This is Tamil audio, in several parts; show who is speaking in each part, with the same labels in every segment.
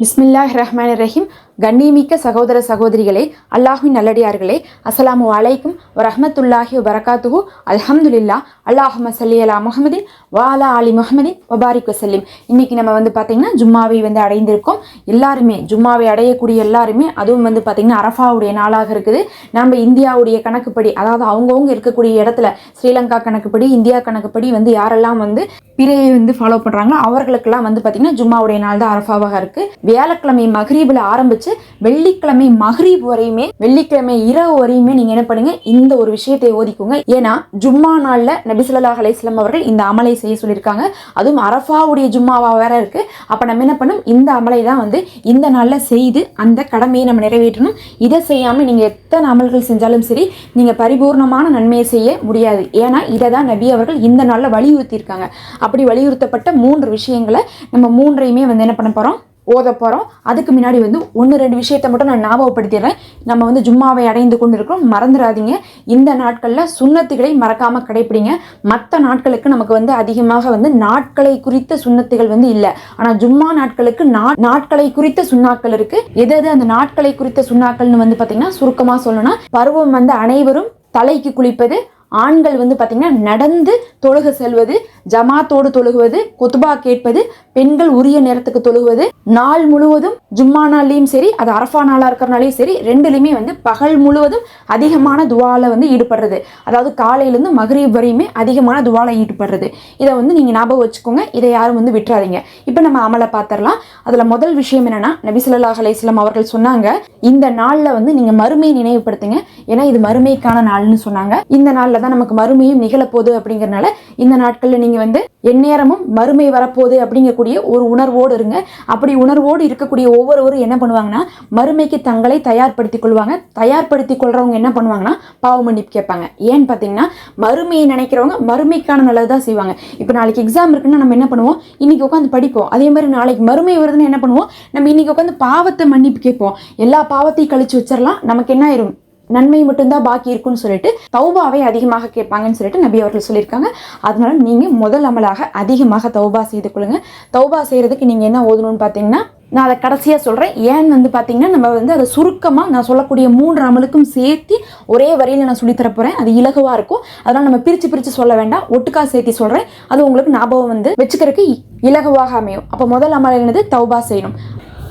Speaker 1: பிஸ்மில்லாஹ் ரஹ்மான் ரஹீம். கண்ணியமிக்க சகோதர சகோதரிகளே அல்லாஹின் நல்லடியார்களே அஸ்ஸலாமு அலைக்கும் வரஹமத்துல்லாஹி வரகாத்துஹு அல்ஹம்துலில்லா அல்லாஹும சல்லி அலா முகமதின் வாலா அலி முகமதின் வபாரிக் வசல்லிம். இன்னைக்கு நம்ம வந்து பார்த்திங்கன்னா ஜும்மாவை வந்து அடைந்திருக்கோம். எல்லாருமே ஜும்மாவை அடையக்கூடிய எல்லாருமே அதுவும் வந்து பார்த்திங்கன்னா அரஃபாவுடைய நாளாக இருக்குது. நம்ம இந்தியாவுடைய கணக்குப்படி அதாவது அவங்கவுங்க இருக்கக்கூடிய இடத்துல ஸ்ரீலங்கா கணக்குப்படி இந்தியா கணக்குப்படி வந்து யாரெல்லாம் வந்து பிறையை வந்து ஃபாலோ பண்ணுறாங்களோ அவர்களுக்கெல்லாம் வந்து பார்த்திங்கன்னா ஜும்மாவுடைய நாள் தான் அரஃபாவாக இருக்குது வியாழக்கிழமை மகரீபில் ஆரம்பித்து வெள்ளிக்கிழமை மஹ்ரீப் வரையுமே வெள்ளிக்கிழமை இரவு வரையுமே நீங்கள் என்ன பண்ணுங்க இந்த ஒரு விஷயத்தை ஓதிக்கோங்க. ஏன்னா ஜும்மா நாளில் நபிசுல்லா ஸல்லல்லாஹு அவர்கள் இந்த அமலை செய்ய சொல்லியிருக்காங்க. அதுவும் அரஃபாவுடைய ஜும்மாவா வேற இருக்கு. அப்போ நம்ம என்ன பண்ணும் இந்த அமலை தான் வந்து இந்த நாளில் செய்து அந்த கடமையை நம்ம நிறைவேற்றணும். இதை செய்யாமல் நீங்கள் எத்தனை அமல்கள் செஞ்சாலும் சரி நீங்கள் பரிபூர்ணமான நன்மையை செய்ய முடியாது. ஏன்னா இதை தான் நபி அவர்கள் இந்த நாளில் வலியுறுத்தியிருக்காங்க. அப்படி வலியுறுத்தப்பட்ட மூன்று விஷயங்களை நம்ம மூன்றையுமே வந்து என்ன பண்ண போகிறோம் ஓத போகிறோம் அதுக்கு முன்னாடி வந்து ஒன்று ரெண்டு விஷயத்தை மட்டும் நான் ஞாபகப்படுத்திடுறேன். நம்ம வந்து ஜும்மாவை அடைந்து கொண்டு இருக்கிறோம் மறந்துடாதீங்க. இந்த நாட்களில் சுண்ணத்துகளை மறக்காமல் கடைப்பிடிங்க. மற்ற நாட்களுக்கு நமக்கு வந்து அதிகமாக வந்து நாட்களை குறித்த சுண்ணத்துகள் வந்து இல்லை. ஆனால் ஜும்மா நாட்களுக்கு நா- நாட்களை குறித்த சுண்ணாக்கள் இருக்குது எது எது அந்த நாட்களை குறித்த சுண்ணாக்கள்னு வந்து பார்த்தீங்கன்னா சுருக்கமாக சொல்லணும்னா பருவம் வந்து அனைவரும் தலைக்கு குளிப்பது ஆண்கள் வந்து பார்த்திங்கன்னா நடந்து தொழுக செல்வது ஜமாத்தோடு தொழுகுவது குத்துபா கேட்பது பெண்கள் உரிய நேரத்துக்கு தொழுகுவது நாள் முழுவதும் ஜும்மா நாள்லையும் சரி அது அரஃபா நாளாக இருக்கிறனாலையும் சரி ரெண்டுலையுமே வந்து பகல் முழுவதும் அதிகமான துவால வந்து ஈடுபடுறது. அதாவது காலையிலேருந்து மகரீப் வரையுமே அதிகமான துவாலை ஈடுபடுறது. இதை வந்து நீங்கள் ஞாபகம் வச்சுக்கோங்க. இதை யாரும் வந்து விட்டுறாதீங்க. இப்போ நம்ம அமலை பார்த்துடலாம் அதில் முதல் விஷயம் என்னென்னா நபி அலையம் அவர்கள் சொன்னாங்க இந்த நாளில் வந்து நீங்கள் மறுமையை நினைவுபடுத்துங்க. ஏன்னா இது மறுமைக்கான நாள்னு சொன்னாங்க. இந்த நாளில் தான் நமக்கு மறுமையும் நிகழப்போகுது அப்படிங்கிறனால இந்த நாட்களில் நீங்கள் வந்து எந்நேரமும் மறுமை வரப்போகுது அப்படிங்கக்கூடிய ஒரு உணர்வோடு இருங்க. அப்படி உணர்வோடு இருக்கக்கூடிய ஒவ்வொருவரும் என்ன பண்ணுவாங்கன்னா மறுமைக்கு தங்களை தயார்படுத்திக் கொள்வாங்க. தயார்படுத்தி கொள்றவங்க என்ன பண்ணுவாங்கன்னா பாவ மன்னிப்பு கேட்பாங்க. ஏன்னு பார்த்தீங்கன்னா மறுமையை நினைக்கிறவங்க மறுமைக்கான நல்லது தான் செய்வாங்க. இப்போ நாளைக்கு எக்ஸாம் இருக்குன்னா நம்ம என்ன பண்ணுவோம்? இன்னைக்கு உட்காந்து படிப்போம். அதே மாதிரி நாளைக்கு மறுமை வருதுன்னு என்ன பண்ணுவோம்? நம்ம இன்னைக்கு உட்காந்து பாவத்தை மன்னிப்பு கேட்போம். எல்லா பாவத்தையும் கழிச்சு வச்சிடலாம் நமக்கு என்ன ஆயிரும்? நன்மை மட்டும்தான் பாக்கி இருக்குன்னு சொல்லிட்டு தௌபாவை அதிகமாக கேட்பாங்கன்னு சொல்லிட்டு நபி அவர்கள் சொல்லியிருக்காங்க. அதனால நீங்கள் முதல் அமலாக அதிகமாக தௌபா செய்து கொள்ளுங்க. தௌபா செய்கிறதுக்கு நீங்கள் என்ன ஓதணும்னு பார்த்தீங்கன்னா நான் அதை கடைசியாக சொல்கிறேன் ஏன் வந்து பார்த்தீங்கன்னா நம்ம வந்து அதை சுருக்கமாக நான் சொல்லக்கூடிய மூன்று அமலுக்கும் சேர்த்து ஒரே வரியில் நான் சொல்லித்தரப்போகிறேன் அது இலகுவாக இருக்கும். அதனால் நம்ம பிரித்து பிரித்து சொல்ல வேண்டாம். ஒட்டுக்கா சேர்த்து சொல்கிறேன் அது உங்களுக்கு ஞாபகம் வந்து வச்சுக்கிறதுக்கு இ- இலகுவாக அமையும். அப்போ முதல் அமல் என்னது? தௌபா செய்யணும்.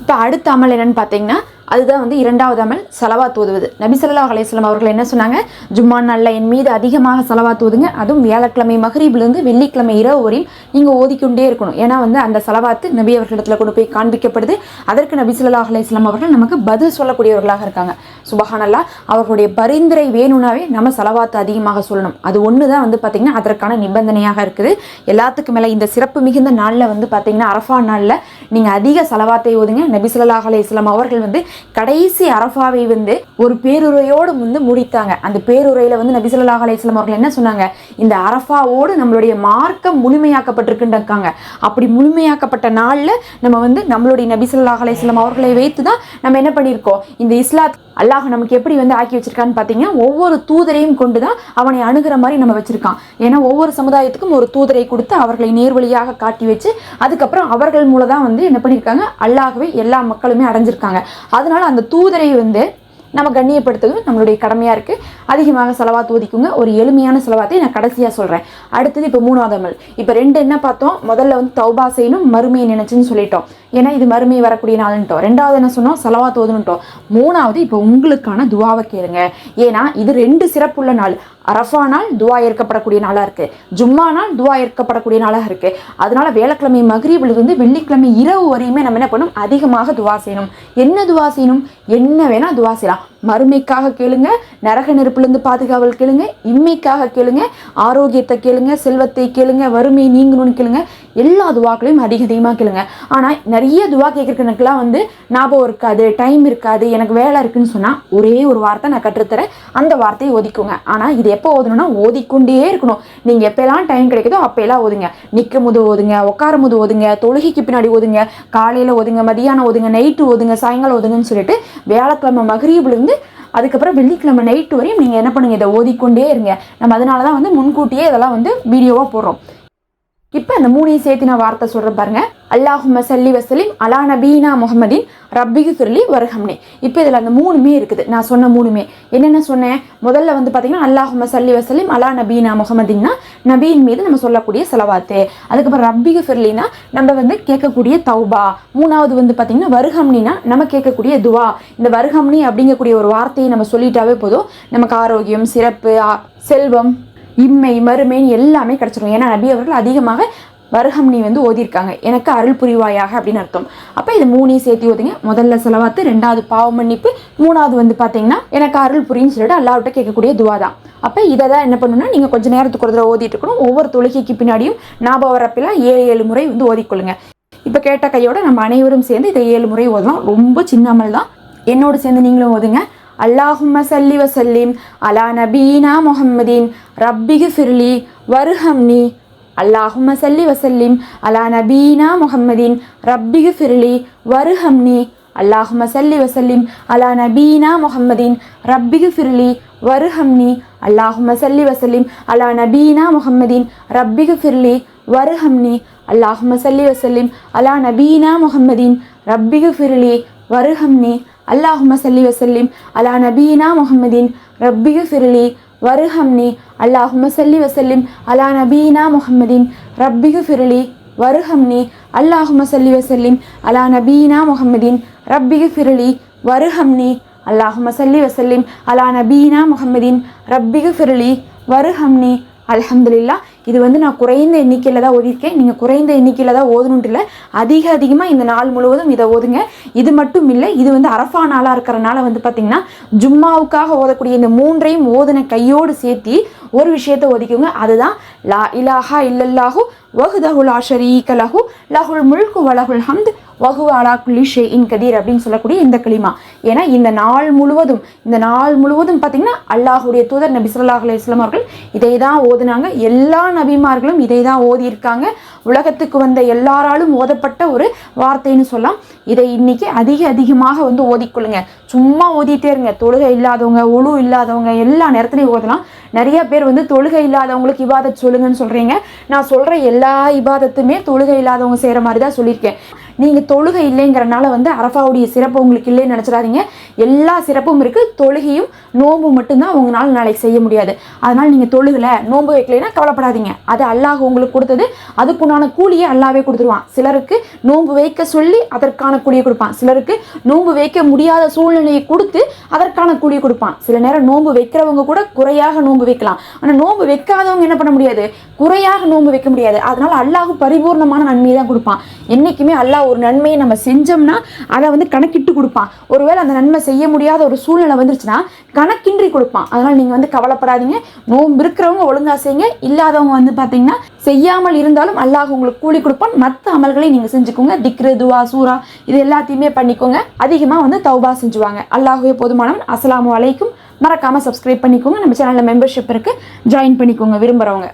Speaker 1: இப்போ அடுத்த அமல் என்னன்னு பார்த்தீங்கன்னா அதுதான் வந்து இரண்டாவது அமல் செலவா ஓதுவது. நபி ஸல்லல்லாஹு அலைஹி அவர்கள் என்ன சொன்னாங்க? ஜும்மா நாளில் என் மீது அதிகமாக செலவா ஓதுங்க. அதுவும் வியாழக்கிழமை மகரீப்லேருந்து வெள்ளிக்கிழமை இரவு வரையும் நீங்கள் ஓதிக்கொண்டே இருக்கணும். ஏன்னா வந்து அந்த செலவாத்து நபி அவர்களிடத்தில் கொண்டு போய் காண்பிக்கப்படுது. அதற்கு நபி ஸல்லல்லாஹு அவர்கள் நமக்கு பதில் சொல்லக்கூடியவர்களாக இருக்காங்க. சுபஹானல்லா அவர்களுடைய பரிந்துரை வேணும்னாவே நம்ம செலவாத்து அதிகமாக சொல்லணும். அது ஒன்று தான் வந்து பார்த்திங்கன்னா அதற்கான நிபந்தனையாக இருக்குது. எல்லாத்துக்கும் மேலே இந்த சிறப்பு மிகுந்த நாளில் வந்து பார்த்திங்கன்னா அரஃபா நாளில் நீங்கள் அதிக செலவாத்தை ஓதுங்க. நபி ஸல்லல்லாஹு அலைஹி அவர்கள் வந்து கடைசி அரஃபாவை வந்து ஒரு பேருரையோடு வந்து முடித்தாங்க. அந்த பேருரையில் வந்து நபிசல்லாஹ் அலையம் அவர்கள் என்ன சொன்னாங்க? இந்த அரஃபாவோடு நம்மளுடைய மார்க்கம் முழுமையாக்கப்பட்டிருக்குன்றாங்க. அப்படி முழுமையாக்கப்பட்ட நாளில் நம்ம வந்து நம்மளுடைய நபிசல்லாஹ் அலையம் அவர்களை வைத்து தான் நம்ம என்ன பண்ணியிருக்கோம்? இந்த இஸ்லாத் அல்லாஹ் நமக்கு எப்படி வந்து ஆக்கி வச்சிருக்கான்னு பார்த்தீங்கன்னா ஒவ்வொரு தூதரையும் கொண்டு தான் அவனை அணுகிற மாதிரி நம்ம வச்சுருக்கான். ஏன்னா ஒவ்வொரு சமுதாயத்துக்கும் ஒரு தூதரை கொடுத்து அவர்களை நேர்வழியாக காட்டி வச்சு அதுக்கப்புறம் அவர்கள் மூலம் தான் வந்து என்ன பண்ணியிருக்காங்க அல்லாகவே எல்லா மக்களுமே அடைஞ்சிருக்காங்க. அதனால அந்த தூதரை வந்து நம்ம கண்ணியப்படுத்துவது நம்மளுடைய கடமையாக இருக்குது அதிகமாக செலவாத்து ஒதுக்குங்க. ஒரு எளிமையான செலவாத்தை நான் கடைசியாக சொல்கிறேன் அடுத்தது இப்போ மூணாவது அமல். இப்போ ரெண்டு என்ன பார்த்தோம்? முதல்ல வந்து தௌபா செய்யணும் மறுமையை நினச்சின்னு சொல்லிட்டோம். ஏன்னா இது மறுமை வரக்கூடிய நாள்ன்ட்டோம் ரெண்டாவது என்ன சொன்னோம்? செலவாத்து ஓதுனுட்டோம் மூணாவது இப்போ உங்களுக்கான துவாவை கேளுங்க. ஏன்னா இது ரெண்டு சிறப்புள்ள நாள். அரஃபா நாள் துவா ஏற்கப்படக்கூடிய நாளாக இருக்குது ஜும்மா நாள் துவா ஏற்கப்படக்கூடிய நாளாக இருக்குது அதனால் வேலைக்கிழமை மகரீபில் வெள்ளிக்கிழமை இரவு வரையுமே நம்ம என்ன பண்ணணும்? அதிகமாக துவா செய்யணும். என்ன துவா செய்யணும்? என்ன வேணால் துவா செய்யலாம். மறுமைக்காக கேளுங்க நரக நெருப்புலேருந்து பாதுகாவல் கேளுங்க இம்மைக்காக கேளுங்க ஆரோக்கியத்தை கேளுங்க செல்வத்தை கேளுங்க வறுமை நீங்கணும்னு கேளுங்க எல்லா துவாக்களையும் அதிக அதிகமாக கேளுங்க. ஆனால் நிறைய துவா கேட்குறதுக்கெல்லாம் வந்து ஞாபகம் இருக்காது டைம் இருக்காது எனக்கு வேலை இருக்குன்னு சொன்னால் ஒரே ஒரு வார்த்தை நான் கற்றுத்தரேன். அந்த வார்த்தையை ஒதிக்குங்க. ஆனால் இது எப்போ ஓதணும்னா ஓதிக்கொண்டே இருக்கணும். நீங்கள் எப்போல்லாம் டைம் கிடைக்குதோ அப்போல்லாம் ஓதுங்க. நிற்கும் போது ஓதுங்க உட்காரும் போது ஓதுங்க தொழுகைக்கு பின்னாடி ஓதுங்க காலையில் ஓதுங்க மதியானம் ஓதுங்க நைட்டு ஓதுங்க சாயங்காலம் ஓதுங்கன்னு சொல்லிட்டு வியாழக்கிழமை மகரீப்லேருந்து அதுக்கப்புறம் வெள்ளிக்கிழமை நைட்டு வரையும் நீங்கள் என்ன பண்ணுங்க இதை ஓதிக்கொண்டே இருங்க. நம்ம அதனால தான் வந்து முன்கூட்டியே இதெல்லாம் வந்து வீடியோவாக போடுறோம். இப்போ அந்த மூணையும் சேர்த்து நான் வார்த்தை சொல்கிறேன் பாருங்க. அல்லாஹும சல்லி வசலிம் அலா நபீனா முகமதின் ரப்பிகு ஃபிர்லி வருஹம்னே. இப்போ இதில் அந்த மூணுமே இருக்குது. நான் சொன்ன மூணுமே. என்னென்ன சொன்னேன்? முதல்ல வந்து பார்த்தீங்கன்னா அல்லாஹும்ம சல்லி வசலிம் அலா நபீனா முகமதின்னா நபீன் மீது நம்ம சொல்லக்கூடிய செலவாத்து. அதுக்கப்புறம் ரப்பிகு ஃபிர்லினா நம்ம வந்து கேட்கக்கூடிய தௌபா. மூணாவது வந்து பார்த்தீங்கன்னா வருகம்னினா நம்ம கேட்கக்கூடிய துவா. இந்த வருகம்னி அப்படிங்கக்கூடிய ஒரு வார்த்தையை நம்ம சொல்லிட்டாவே போதும். நமக்கு ஆரோக்கியம் சிறப்பு செல்வம் இம்மை மறுமைன்னு எல்லாமே கிடச்சிரும். ஏன்னா நபி அவர்கள் அதிகமாக வருகம்னி வந்து ஓதியிருக்காங்க. எனக்கு அருள் புரிவாயாக அப்படின்னு அர்த்தம். அப்போ இது மூணையும் சேர்த்து ஓதுங்க. முதல்ல செலவாத்து ரெண்டாவது பாவ மன்னிப்பு மூணாவது வந்து பார்த்தீங்கன்னா எனக்கு அருள் புரியுன்னு சொல்லிட்டு அல்லாவிட்ட கேட்கக்கூடிய துவா தான். அப்போ இதை தான் என்ன பண்ணணும்னா நீங்கள் கொஞ்சம் நேரத்துக்கு ஒரு தடவை ஓதிட்டு இருக்கணும். ஒவ்வொரு தொழுகைக்கு பின்னாடியும் ஞாபகம் வரப்பெல்லாம் ஏழு ஏழு முறை வந்து ஓதிக்கொள்ளுங்க. இப்போ கேட்ட கையோட நம்ம அனைவரும் சேர்ந்து இதை ஏழு முறை ஓதலாம். ரொம்ப சின்ன அமல் தான். என்னோடு சேர்ந்து நீங்களும் ஓதுங்க. அல்லாஹும்ம சல்லி வசல்லிம் அலா நபீனா முஹம்மதின் ரப்பிகு ஃபிர்லி வருஹம்னி அல்லாஹும்ம சல்லி வசல்லிம் அலா நபீனா முஹம்மதின் ரப்பிகு ஃபிர்லி வருஹம்னி அல்லாஹும்ம சல்லி வசல்லிம் அலா நபீனா முஹம்மதின் ரப்பிகு ஃபிர்லி வருஹம்னி அல்லாஹும்ம சல்லி வசல்லிம் அலா நபீனா முஹம்மதின் ரப்பிகு ஃபிர்லி வருஹம்னி அல்லாஹும்ம சல்லி வசல்லிம் அலா நபீனா முஹம்மதின் ரப்பிகு ஃபிர்லி வருஹம்னி அல்லாஹும்ம சல்லி வசல்லிம் அலா நபீனா முஹம்மதின் ரப்பிகு ஃபிர்லி வருஹம்னி அல்லாஹும்ம சல்லி வசல்லிம் அலா நபீனா முஹம்மதின் ரப்பிகு ஃபிர்லி வருஹம்னி அல்லாஹும்ம சல்லி வசல்லிம் அலா நபீனா முஹம்மதின் ரப்பிகு ஃபிர்லி வருஹம்னி அல்லாஹும்ம சல்லி வசல்லிம் அலா நபீனா முஹம்மதின் ரப்பிகு ஃபிர்லி வருஹம்னி அல்ஹம்துலில்லா இது வந்து நான் குறைந்த எண்ணிக்கையில் தான் ஓதியிருக்கேன். நீங்கள் குறைந்த எண்ணிக்கையில் தான் ஓதணுன்ட்டு இல்லை. அதிக அதிகமாக இந்த நாள் முழுவதும் இதை ஓதுங்க. இது மட்டும் இல்லை இது வந்து அரஃபா நாளாக இருக்கிறனால வந்து பார்த்திங்கன்னா ஜும்மாவுக்காக ஓதக்கூடிய இந்த மூன்றையும் ஓதுன கையோடு சேர்த்து ஒரு விஷயத்தை ஒதுக்குங்க அதுதான் லா இலாஹா இல்லல்லாஹு வஹுதஹு லா ஷரீக லஹு லஹுல் முல்கு வலகுல் ஹம்த் வஹு அலா குல்லி ஷே இன் கதீர் அப்படின்னு சொல்லக்கூடிய இந்த களிமா. ஏன்னா இந்த நாள் முழுவதும் இந்த நாள் முழுவதும் பார்த்தீங்கன்னா அல்லாஹுடைய தூதர் நபி சொல்லாஹ் அலுவலாம் அவர்கள் இதை தான் ஓதுனாங்க. எல்லா நபிமார்களும் இதை தான் ஓதியிருக்காங்க. உலகத்துக்கு வந்த எல்லாராலும் ஓதப்பட்ட ஒரு வார்த்தைன்னு சொல்லலாம். இதை இன்னைக்கு அதிக அதிகமாக வந்து ஓதிக்கொள்ளுங்க. சும்மா ஓதிட்டே இருங்க. தொழுகை இல்லாதவங்க ஒழு இல்லாதவங்க எல்லா நேரத்துலையும் ஓதலாம். நிறைய பேர் வந்து தொழுகை இல்லாதவங்களுக்கு இபாதத் சொல்லுங்கன்னு சொல்கிறீங்க நான் சொல்கிற எல்லா இபாதத்துமே தொழுகை இல்லாதவங்க செய்கிற மாதிரி தான் சொல்லியிருக்கேன். நீங்கள் தொழுகை இல்லைங்கிறனால வந்து அரஃபாவுடைய சிறப்பு உங்களுக்கு இல்லைன்னு நினச்சிடாதீங்க. எல்லா சிறப்பும் இருக்குது தொழுகையும் நோம்பு மட்டும்தான் உங்களால் நாளைக்கு செய்ய முடியாது. அதனால் நீங்கள் தொழுகலை நோம்பு வைக்கலைன்னா கவலைப்படாதீங்க. அது அல்லாஹ் உங்களுக்கு கொடுத்தது. அதுக்குண்டான கூலியை அல்லாவே கொடுத்துருவான். சிலருக்கு நோன்பு வைக்க சொல்லி அதற்கான கூலியை கொடுப்பான். சிலருக்கு நோன்பு வைக்க முடியாத சூழ்நிலையை கொடுத்து அதற்கான கூலியை கொடுப்பான். சில நேரம் நோன்பு வைக்கிறவங்க கூட குறையாக நோன்பு வைக்கலாம். ஆனால் நோன்பு வைக்காதவங்க என்ன பண்ண முடியாது? குறையாக நோன்பு வைக்க முடியாது. அதனால் அல்லாஹ் பரிபூர்ணமான நன்மையை தான் கொடுப்பான். என்றைக்குமே அல்லாஹ் ஒரு நன்மையை நம்ம செஞ்சோம்னா அதை வந்து கணக்கிட்டு கொடுப்பான். ஒருவேளை அந்த நன்மை செய்ய முடியாத ஒரு சூழ்நிலை வந்துருச்சுன்னா கணக்கின்றி கொடுப்பான். அதனால் நீங்கள் வந்து கவலைப்படாதீங்க. நோம்பு இருக்கிறவங்க ஒழுங்கா செய்யுங்க. இல்லாதவங்க வந்து பார்த்தீங்கன்னா செய்யாமல் இருந்தாலும் அல்லாஹ் உங்களுக்கு கூலி கொடுப்பான். மற்ற அமல்களை நீங்கள் செஞ்சுக்கோங்க. திக்ரு துவா சூரா இது எல்லாத்தையுமே பண்ணிக்கோங்க. அதிகமாக வந்து தௌபா செஞ்சுவாங்க. அல்லாஹுவே போதுமானவன். அஸ்லாம் அலைக்கும். மறக்காமல் சப்ஸ்கிரைப் பண்ணிக்கோங்க. நம்ம சேனலில் மெம்பர்ஷிப் இருக்குது ஜாயின் பண்ணிக்கோங்க. விரும்புகிறவங்க